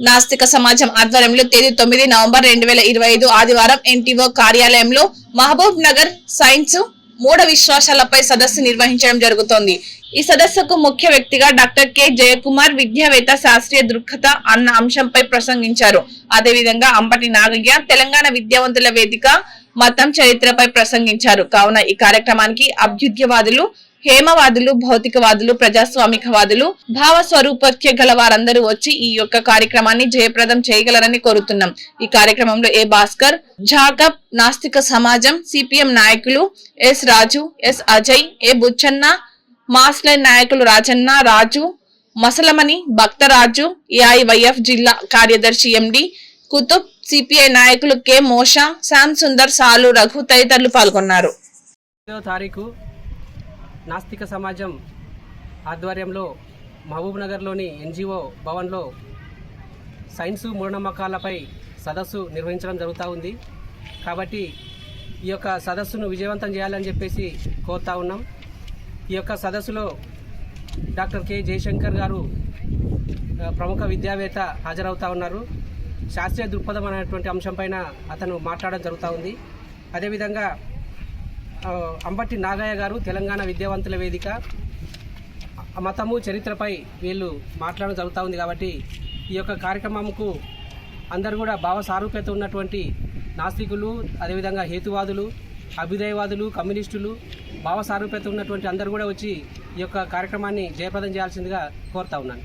నాస్తిక సమాజం ఆధ్వర్యంలో తేదీ తొమ్మిది నవంబర్ రెండు వేల ఇరవై ఐదు ఆదివారం ఎన్టీఓ కార్యాలయంలో మహబూబ్ నగర్ సైన్స్ మూఢ విశ్వాసాలపై సదస్సు నిర్వహించడం జరుగుతోంది. ఈ సదస్సుకు ముఖ్య వ్యక్తిగా డాక్టర్ కె. జయకుమార్ విద్యావేత్త శాస్త్రీయ దృక్పథ అన్న అంశంపై ప్రసంగించారు. అదేవిధంగా అంబటి నాగయ్య తెలంగాణ విద్యావంతుల వేదిక మతం చరిత్రపై ప్రసంగించారు. కావున ఈ కార్యక్రమానికి అభ్యుద్యవాదులు హేమవాదులు భౌతికవాదులు ప్రజాస్వామికవాదులు భావ స్వరూపత్య గల వారందరూ వచ్చి ఈ యొక్క కార్యక్రమాన్ని జయప్రదం చేయగలరని కోరుతున్నాం. ఈ కార్యక్రమంలో ఏ భాస్కర్ జాగబ్ నాస్తిక సమాజం సిపిఎం నాయకులు S Raju S Ajay A Buchanna mass line నాయకులు రాజన్న రాజు మసలమణి భక్తరాజు ఏఐవైఎఫ్ జిల్లా కార్యదర్శి ఎండి కుతుబ్ సిపిఐ నాయకులు కె మోషా శ్యామ్ సుందర్ సాలు రఘు తదితరులు పాల్గొన్నారు. తారీఖు నాస్తిక సమాజం ఆధ్వర్యంలో మహబూబ్ నగర్లోని ఎన్జిఓ భవన్లో సైన్సు మూఢనమ్మకాలపై సదస్సు నిర్వహించడం జరుగుతూ ఉంది. కాబట్టి ఈ యొక్క సదస్సును విజయవంతం చేయాలని చెప్పేసి కోరుతా ఉన్నాం. ఈ యొక్క సదస్సులో డాక్టర్ కె జయశంకర్ గారు ప్రముఖ విద్యావేత్త హాజరవుతా ఉన్నారు. శాస్త్రీయ దృక్పథం అనేటువంటి అంశంపైన అతను మాట్లాడడం జరుగుతూ ఉంది. అదేవిధంగా అంబట్టి నాగయ్య గారు తెలంగాణ విద్యావంతుల వేదిక. మతము చరిత్రపై వీళ్ళు మాట్లాడడం జరుగుతూ ఉంది కాబట్టి ఈ యొక్క కార్యక్రమంకు అందరూ కూడా భావ సారూప్యత ఉన్నటువంటి నాస్తికులు అదేవిధంగా హేతువాదులు అభ్యుదయవాదులు కమ్యూనిస్టులు భావ సారూప్యత ఉన్నటువంటి అందరూ కూడా వచ్చి ఈ యొక్క కార్యక్రమాన్ని జయప్రదం చేయాల్సిందిగా కోరుతా ఉన్నాను.